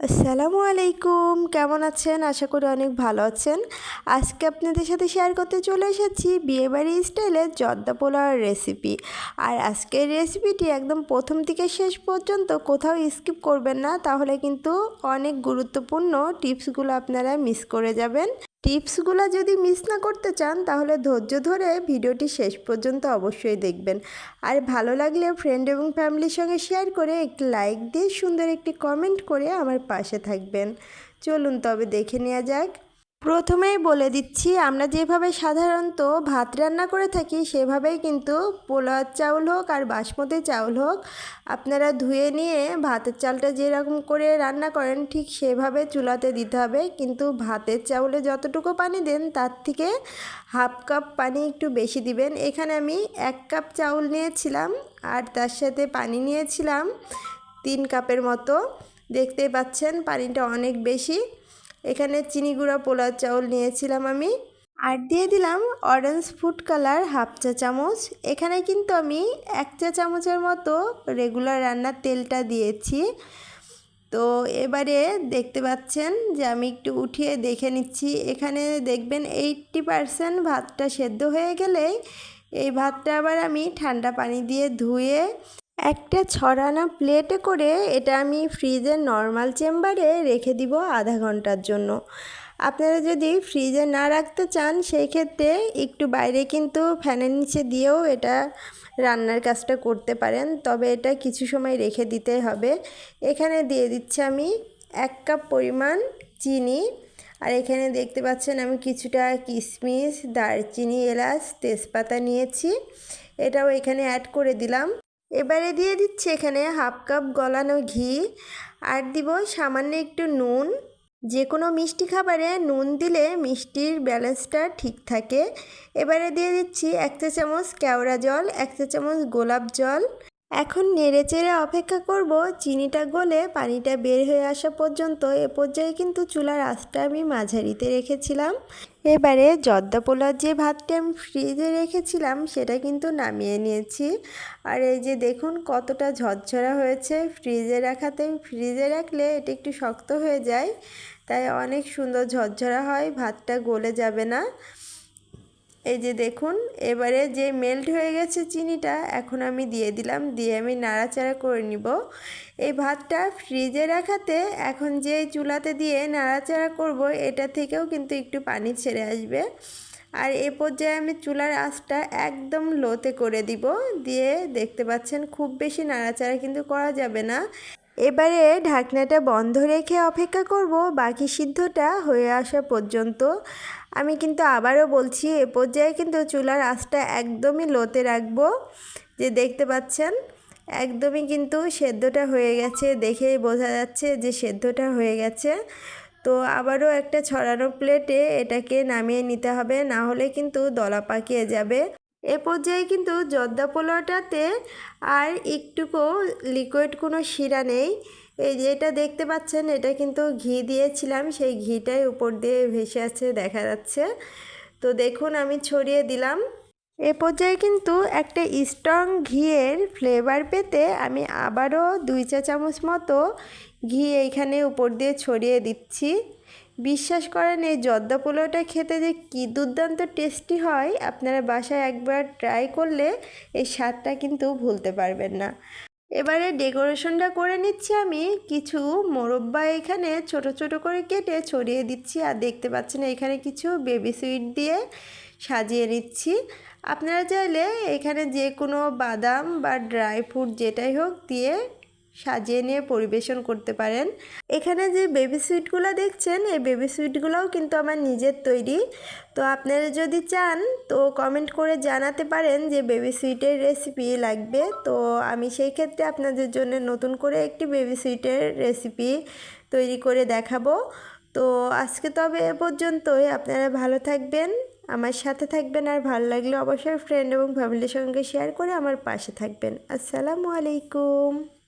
আসসালামু আলাইকুম। কেমন আছেন? আশা করি অনেক ভালো আছেন। আজকে আপনাদের সাথে শেয়ার করতে চলে এসেছি বিয়েবাড়ি স্টাইলের জর্দা পোলার রেসিপি আর আজকের রেসিপিটি একদম প্রথম থেকে শেষ পর্যন্ত কোথাও স্কিপ করবেন না। তাহলে কিন্তু অনেক গুরুত্বপূর্ণ টিপসগুলো আপনারা মিস করে যাবেন। টিপসগুলো যদি মিস না করতে চান, তাহলে ধৈর্য ধরে ভিডিওটি শেষ পর্যন্ত অবশ্যই দেখবেন। আর ভালো লাগলে ফ্রেন্ড এবং ফ্যামিলির সঙ্গে শেয়ার করে একটি লাইক দিয়ে সুন্দর একটি কমেন্ট করে আমার পাশে থাকবেন। চলুন তবে দেখে নেওয়া যাক প্রথমেই বলে দিচ্ছি, আমরা যেভাবে সাধারণত ভাত রান্না করে থাকি, সেভাবেই কিন্তু পোলার চাউল হোক আর বাসমতি চাউল হোক, আপনারা ধুয়ে নিয়ে ভাতের চালটা যেরকম করে রান্না করেন, ঠিক সেভাবে চুলাতে দিতে হবে। কিন্তু ভাতের চাউলে যতটুকু পানি দেন, তার থেকে হাফ কাপ পানি একটু বেশি দিবেন। এখানে আমি এক কাপ চাউল নিয়েছিলাম আর তার সাথে পানি নিয়েছিলাম তিন কাপের মতো। দেখতেই পাচ্ছেন পানিটা অনেক বেশি। এখানে চিনি গুঁড়া পোলার চাউল নিয়েছিলাম আমি। আর দিয়ে দিলাম অরেঞ্জ ফুড কালার হাফ চা চামচ। এখানে কিন্তু আমি এক চা চামচের মতো রেগুলার রান্নার তেলটা দিয়েছি। তো এবারে দেখতে পাচ্ছেন যে আমি একটু উঠিয়ে দেখে নিচ্ছি। এখানে দেখবেন এইটটি পারসেন্ট ভাতটা সেদ্ধ হয়ে গেলে এই ভাতটা আবার আমি ঠান্ডা পানি দিয়ে ধুয়ে একটা ছড়ানো প্লেটে করে এটা আমি ফ্রিজের নর্মাল চেম্বারে রেখে দিব আধা ঘণ্টার জন্য। আপনারা যদি ফ্রিজে না রাখতে চান, সেই ক্ষেত্রে একটু বাইরে কিন্তু ফ্যানের নিচে দিয়েও এটা রান্নার কাজটা করতে পারেন। তবে এটা কিছু সময় রেখে দিতে হবে। এখানে দিয়ে দিচ্ছি আমি এক কাপ পরিমাণ চিনি। আর এখানে দেখতে পাচ্ছেন আমি কিছুটা কিশমিশ দারচিনি, এলাচ, তেজপাতা নিয়েছি। এটাও এখানে অ্যাড করে দিলাম। এবারে দিয়ে দিচ্ছি এখানে হাফ কাপ গলানো ঘি আর দিব সামান্য একটু নুন। যে কোনো মিষ্টি খাবারে নুন দিলে মিষ্টির ব্যালেন্সটা ঠিক থাকে। এবারে দিয়ে দিচ্ছি এক চা চামচ কেওড়া জল, এক চা চামচ গোলাপ জল। এখন নেড়ে চেড়ে অপেক্ষা করব, চিনিটা গলে পানিটা বের হয়ে আসা পর্যন্ত এ পর্যায়ে কিন্তু চুলার আঁচটা আমি মাঝারিতে রেখেছিলাম। এবারে জর্দা পোলার যে ভাতটা আমি ফ্রিজে রেখেছিলাম, সেটা কিন্তু নামিয়ে নিয়েছি। আর এই যে দেখুন কতটা ঝরঝরা হয়েছে, ফ্রিজে রাখাতে ফ্রিজে রাখলে এটা একটু শক্ত হয়ে যায়, তাই অনেক সুন্দর ঝরঝরা হয়, ভাতটা গলে যাবে না। এই যে দেখুন, এবারে যে মেল্ট হয়ে গেছে চিনিটা, এখন আমি দিয়ে দিলাম, দিয়ে আমি নাড়াচাড়া করে নিব। এই ভাতটা ফ্রিজে রাখাতে এখন যে চুলাতে দিয়ে নাড়াচাড়া করব, এটা থেকেও কিন্তু একটু পানি ছেড়ে আসবে। আর এ পর্যায়ে আমি চুলার আঁচটা একদম লোতে করে দিব, দিয়ে দেখতে পাচ্ছেন খুব বেশি নাড়াচাড়া কিন্তু করা যাবে না। এবারে ঢাকনাটা বন্ধ রেখে অপেক্ষা করব, বাকি সিদ্ধটা হয়ে আসা পর্যন্ত। আমি কিন্তু আবারও বলছি, এ পর্যায়ে কিন্তু চুলার আঁচটা একদমই লোতে রাখব। যে দেখতে পাচ্ছেন, একদমই কিন্তু সেদ্ধটা হয়ে গেছে, দেখেই বোঝা যাচ্ছে যে সেদ্ধটা হয়ে গেছে। তো আবারও একটা ছড়ানো প্লেটে এটাকে নামিয়ে নিতে হবে, না হলে কিন্তু দলা পাকিয়ে যাবে। এ পর্যায়ে কিন্তু জর্দা পোলাওটাতে আর একটুকু লিকুইড কোনো শিরা নেই। এই যেটা দেখতে পাচ্ছেন, এটা কিন্তু ঘি দিয়েছিলাম, সেই ঘিটাই উপর দিয়ে ভেসে আছে দেখা যাচ্ছে। তো দেখুন, আমি ছড়িয়ে দিলাম। এ পর্যায়ে কিন্তু একটা স্ট্রং ঘিয়ের ফ্লেভার পেতে আমি আবারও দুই চা চামচ মতো ঘি এইখানে উপর দিয়ে ছড়িয়ে দিচ্ছি। বিশ্বাস করেন এই জর্দা পোলাওটা খেতে যে কী দুর্দান্ত টেস্টি হয়, আপনারা বাসায় একবার ট্রাই করলে এই স্বাদটা কিন্তু ভুলতে পারবেন না। এবারে ডেকোরেশনটা করে নিচ্ছি আমি, কিছু মোরব্বা এখানে ছোট ছোট করে কেটে ছড়িয়ে দিচ্ছি আর দেখতে পাচ্ছেন এখানে কিছু বেবি সুইট দিয়ে সাজিয়ে নিচ্ছি। আপনারা চাইলে এখানে যে কোনো বাদাম বা ড্রাই ফ্রুট যেটাই হোক দিয়ে সাজিয়ে নিয়ে পরিবেশন করতে পারেন। এখানে যে বেবি সুইটগুলো দেখছেন, এই বেবি সুইটগুলোও কিন্তু আমার নিজের তৈরি। তো আপনারা যদি চান, তো কমেন্ট করে জানাতে পারেন যে বেবি সুইটের রেসিপি লাগবে। তো আমি সেই ক্ষেত্রে আপনাদের জন্য নতুন করে একটি বেবি সুইটের রেসিপি তৈরি করে দেখাবো। তো আজকে তবে এ পর্যন্তই। আপনারা ভালো থাকবেন। আমার সাথে থাকবেন আর ভালো লাগলে অবশ্যই ফ্রেন্ড এবং ফ্যামিলির সঙ্গে শেয়ার করে আমার পাশে থাকবেন। আসসালামু আলাইকুম।